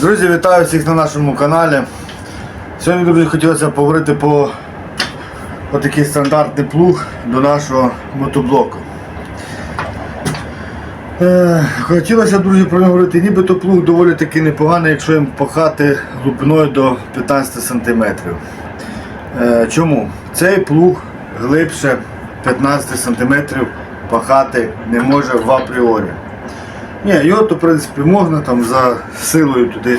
Друзі, вітаю всіх на нашому каналі. Сьогодні, друзі, хотілося поговорити по такий стандартний плуг до нашого мотоблоку. Е, хотілося, друзі, про нього говорити, нібито плуг доволі таки непоганий, якщо їм пахати глибиною до 15 см. Е, чому? Цей плуг глибше 15 см пахати не може в апріорі. Ні, його то в принципі можна там за силою туди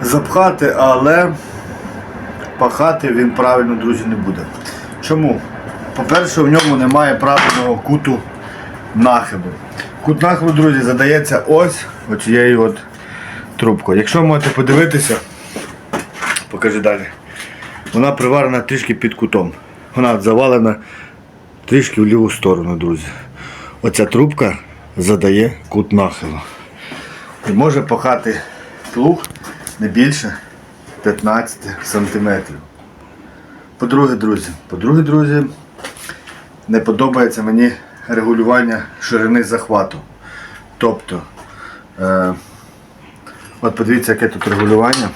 запхати, але пахати він правильно, друзі, не буде. Чому? По-перше, в ньому немає правильного куту нахилу. Кут нахилу, друзі, задається ось оцією от трубкою. Якщо можете подивитися, покажи далі. Вона приварена трішки під кутом. Вона завалена трішки в ліву сторону, друзі. Оця трубка задає кут нахилу. І може пахати плуг не більше 15 сантиметрів. По-друге, друзі, по-друге, друзі, не подобається мені регулювання ширини захвату. Тобто, е, от подивіться, яке тут регулювання.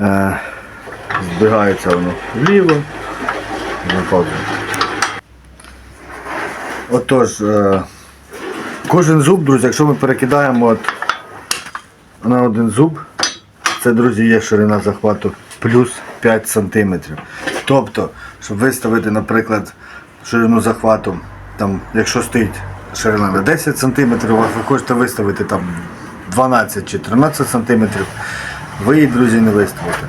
Е, збігається воно вліво. Отож, е, кожен зуб, друзі, якщо ми перекидаємо от на один зуб, це, друзі, є ширина захвату плюс 5 см. Тобто, щоб виставити, наприклад, ширину захвату, там, якщо стоїть ширина на 10 см, ви хочете виставити там 12 чи 13 см, ви її, друзі, не виставите.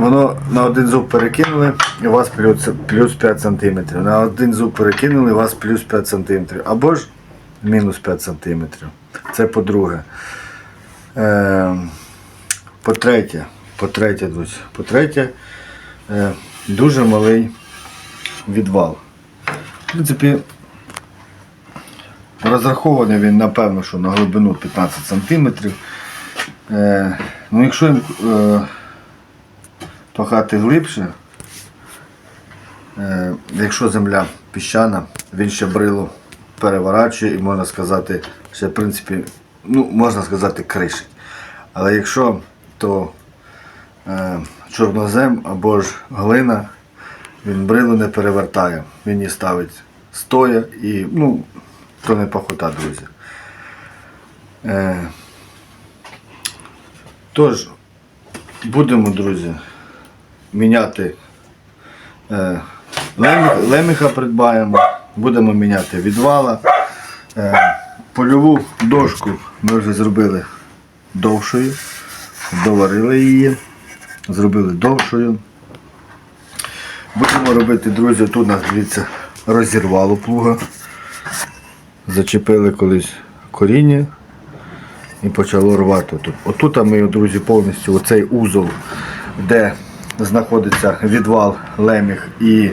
Воно на один зуб перекинули, і у вас плюс, плюс 5 см. На один зуб перекинули, у вас плюс 5 см. Або ж мінус 5 см. Це по-друге. Е, по-третє, по-третє, друзі, по-третє, е, дуже малий відвал. В принципі, розрахований він, напевно, що на глибину 15 см. Е, ну, якщо е, пахати глибше, е, якщо земля піщана, він ще брило переворачує і можна сказати, ще в принципі, ну, можна сказати, кришить. Але якщо то е, чорнозем або ж глина, він брилу не перевертає. Він її ставить стоя і ну, то не пахота, друзі. Е, тож, будемо, друзі, міняти е, леміха, придбаємо, будемо міняти відвала. Е, польову дошку ми вже зробили довшою, доварили її, зробили довшою. Будемо робити, друзі, тут нас дивіться, розірвало плуга. Зачепили колись коріння і почало рвати тут. Отут ми, друзі, повністю оцей узол, де знаходиться відвал, леміг і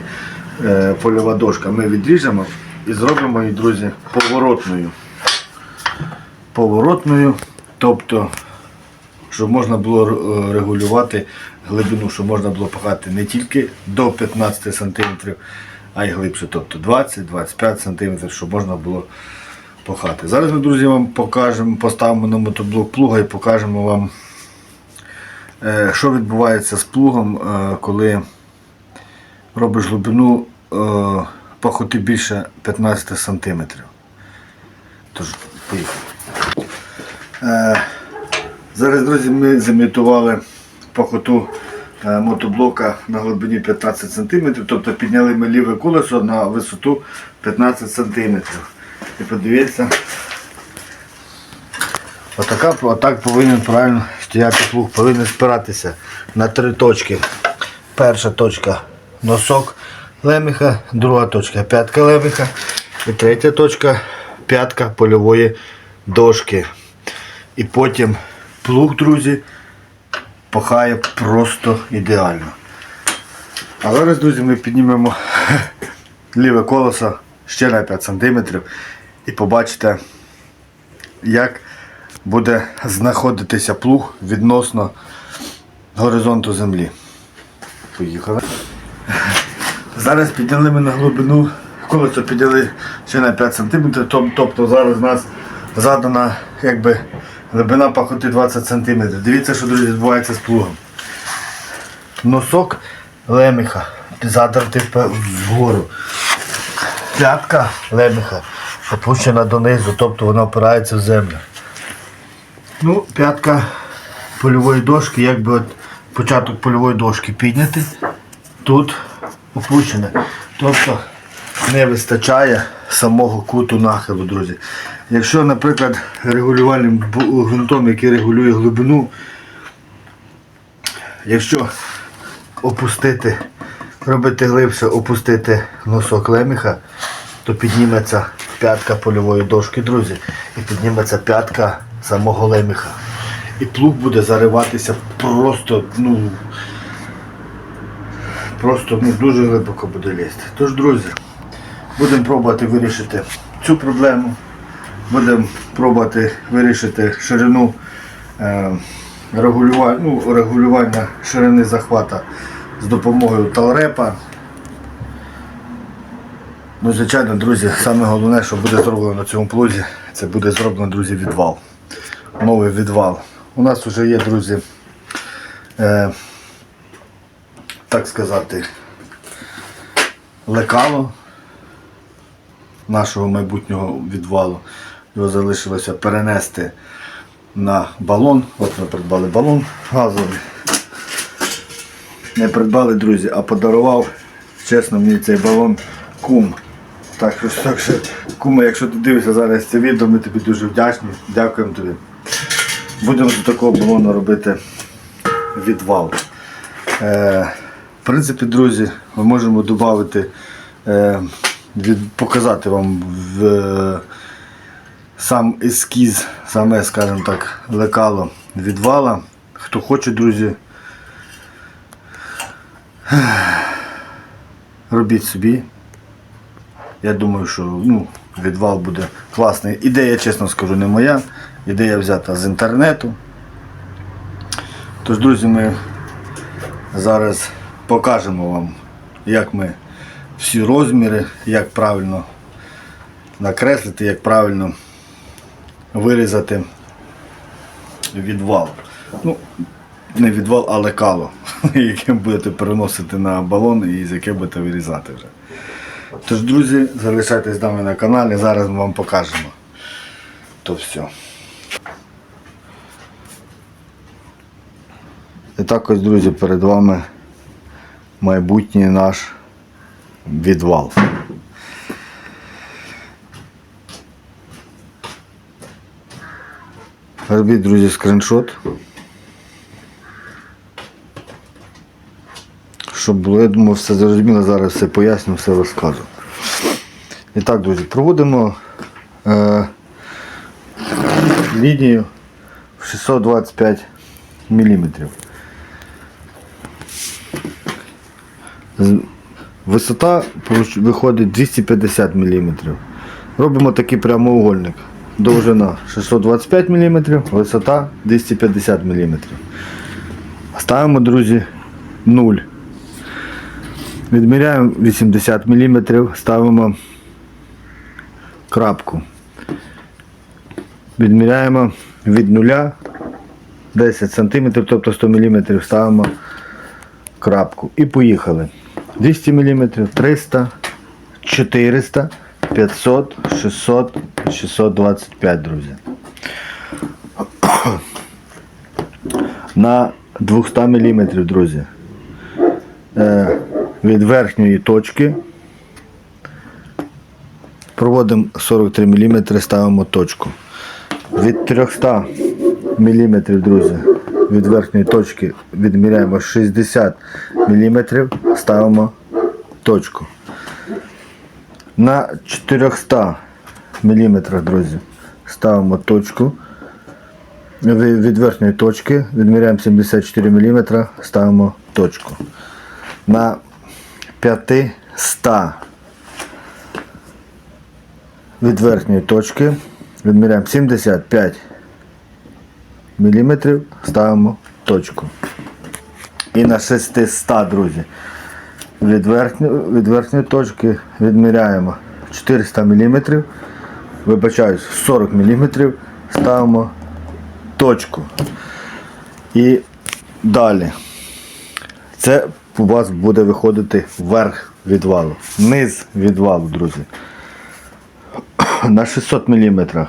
е, польова дошка, ми відріжемо і зробимо її, друзі, поворотною. Поворотною, тобто, щоб можна було е, регулювати глибину, щоб можна було пахати не тільки до 15 см, а й глибше, тобто 20-25 см, щоб можна було пахати. Зараз ми, друзі, вам покажемо, поставимо на мотоблок плуга і покажемо вам, що відбувається з плугом, е, коли робиш глибину е, пахоти більше 15 см. Тож. Е, Зараз, друзі, ми замітували пахоту е, мотоблока на глибині 15 см, тобто підняли ми ліве колесо на висоту 15 см. І подивіться, отака, отак повинен правильно стояти плуг, повинен спиратися на три точки. Перша точка носок леміха, друга точка п'ятка леміха і третя точка п'ятка польової дошки. І потім плуг, друзі, пахає просто ідеально. А зараз, друзі, ми піднімемо ліве колесо ще на 5 см і побачите, як буде знаходитися плуг відносно горизонту землі. Поїхали. Зараз підняли ми на глибину колесо підняли ще на 5 см, тобто зараз у нас задана якби глибина пахоти 20 см. Дивіться, що друзі відбувається з плугом. Носок леміха задертий вгору. П'ятка леміха опущена донизу, тобто вона опирається в землю. Ну, п'ятка польової дошки, якби от початок польової дошки піднятий, тут опущене. Тобто не вистачає самого куту нахилу, друзі. Якщо, наприклад, регулювальним ґрунтом, який регулює глибину, якщо опустити, робити глибше, опустити носок леміха, то підніметься п'ятка польової дошки, друзі, і підніметься п'ятка самого леміха. І плуг буде зариватися просто, ну, просто ну, дуже глибоко буде лізти. Тож, друзі, будемо пробувати вирішити цю проблему. Будемо пробувати вирішити ширину е, регулювання, ну, регулювання ширини захвата з допомогою талрепа. Ну, звичайно, друзі, саме головне, що буде зроблено на цьому плузі, це буде зроблено, друзі, відвал. Новий відвал. У нас вже є, друзі, е, так сказати, лекало нашого майбутнього відвалу. Його залишилося перенести на балон. От ми придбали балон газовий. Не придбали, друзі, а подарував, чесно, мені цей балон кум. Так що, так що, кума, якщо ти дивишся зараз це відео, ми тобі дуже вдячні. Дякуємо тобі. Будемо до такого балону робити відвал. Е, в принципі, друзі, ми можемо додати, е, від, показати вам в, е, сам ескіз, саме, скажімо так, лекало відвала. Хто хоче, друзі, робіть собі. Я думаю, що ну, відвал буде класний. Ідея, чесно скажу, не моя. Ідея взята з інтернету. Тож, друзі, ми зараз покажемо вам, як ми всі розміри, як правильно накреслити, як правильно вирізати відвал. Ну, не відвал, а лекало, яке будете переносити на балон і з яке будете вирізати вже. Тож, друзі, залишайтесь з нами на каналі, зараз ми вам покажемо. То все. І також, друзі, перед вами майбутній наш відвал. Робіть, друзі, скріншот. Щоб було, я думаю, все зрозуміло, зараз все поясню, все розкажу. І так, друзі, проводимо е, лінію в 625 мм. Висота виходить 250 мм. Робимо такий прямоугольник. Довжина 625 мм, висота 250 мм. Ставимо, друзі, 0. Відміряємо 80 мм, ставимо крапку. Відміряємо від 0 10 см, тобто 100 мм ставимо крапку. І поїхали. 200 мм, 300, 400, 500, 600, 625, друзі. На 200 мм, друзі. Е, від верхньої точки проводимо 43 мм, ставимо точку. Від 300 мм, друзі, від верхньої точки відміряємо 60 мм, ставимо точку. На 400 мм, друзі, ставимо точку. Від верхньої точки відміряємо 74 мм, ставимо точку. На 500 від верхньої точки відміряємо 75 мм, ставимо точку. І на 600, друзі, від, верхньої, від верхньої точки відміряємо 400 мм, вибачаюсь, 40 мм, ставимо точку. І далі. Це у вас буде виходити верх відвалу, низ відвалу, друзі. На 600 мм.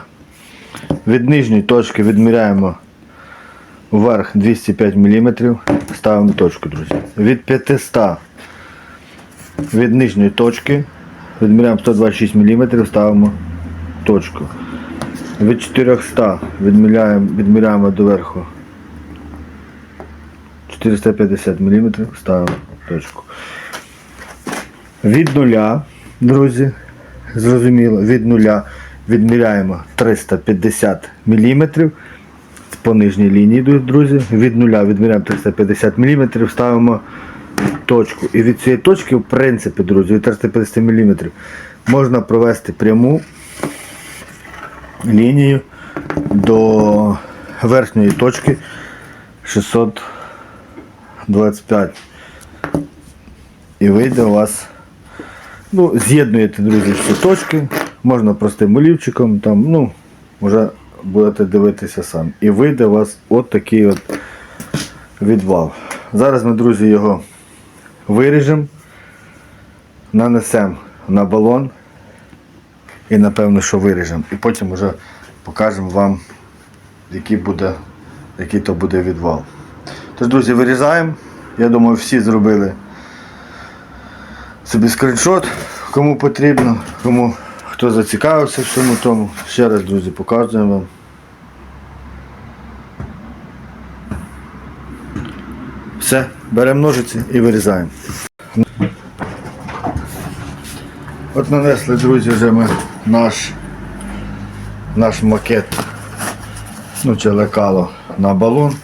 Від нижньої точки відміряємо вверх 205 мм, ставимо точку, друзі. Від 500 від нижньої точки відміряємо 126 мм, ставимо точку. Від 400 відміряємо, відміряємо до верху 450 мм, ставимо точку. Від нуля, друзі, зрозуміло, від нуля відміряємо 350 мм по нижній лінії, друзі. Від нуля відміряємо 350 мм, ставимо точку. І від цієї точки, в принципі, друзі, від 350 мм можна провести пряму лінію до верхньої точки 625. І вийде у вас. Ну, з'єднуєте, друзі, всі точки, можна простим олівчиком, там, ну, вже будете дивитися сам. І вийде у вас от такий от відвал. Зараз ми, друзі, його виріжемо, нанесемо на балон і напевно, що виріжемо. І потім вже покажемо вам, який буде, який то буде відвал. Тож, друзі, вирізаємо. Я думаю, всі зробили собі скріншот, кому потрібно, кому хто зацікавився всьому тому. Ще раз, друзі, показуємо вам. Все, беремо ножиці і вирізаємо. От нанесли, друзі, вже ми наш, наш макет, ну чи лекало на балон.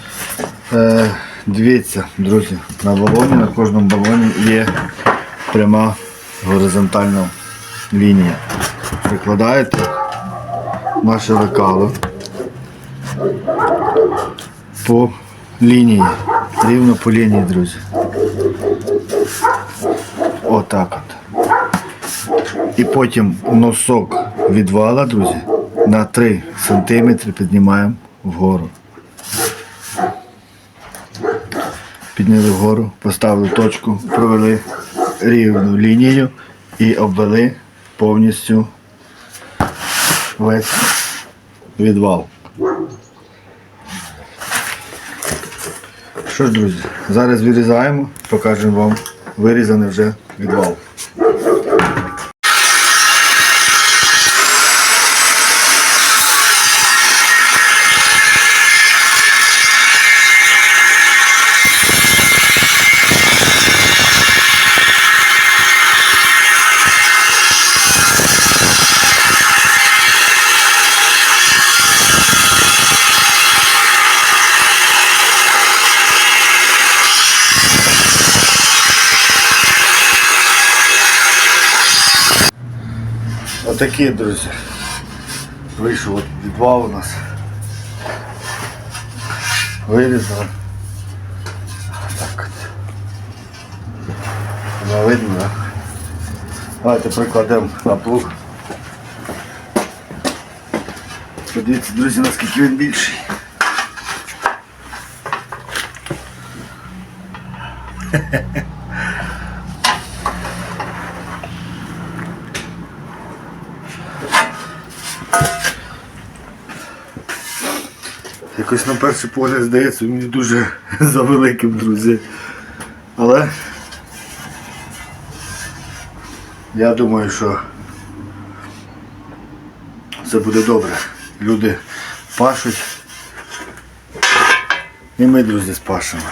Е, дивіться, друзі, на балоні, на кожному балоні є пряма горизонтальна лінія. Прикладаєте наше лекало по лінії, рівно по лінії, друзі. Отак от. І потім носок відвала, друзі, на 3 см піднімаємо вгору. Підняли вгору, поставили точку, провели рівну лінію і обвели повністю весь відвал. Що ж, друзі, зараз вирізаємо, покажемо вам вирізаний вже відвал. Отакі, друзі. Вийшов от підвал у нас. Вирізали. Так от. Не видно, да? Давайте прикладемо на плуг. Подивіться, друзі, наскільки він більший. Якось на перший погляд здається мені дуже завеликим, друзі. Але я думаю, що все буде добре. Люди пашуть. І ми, друзі, спашемо.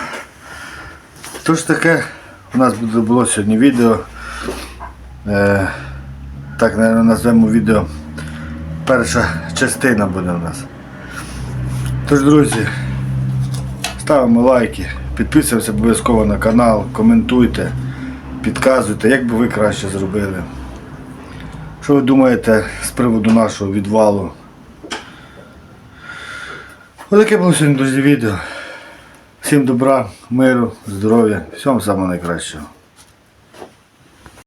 Тож таке, у нас було сьогодні відео. Е, так, назвемо відео. Перша частина буде у нас. Тож, друзі, ставимо лайки, підписуємося обов'язково на канал, коментуйте, підказуйте, як би ви краще зробили. Що ви думаєте з приводу нашого відвалу? Ось таке було сьогодні, друзі, відео. Всім добра, миру, здоров'я, всього найкращого.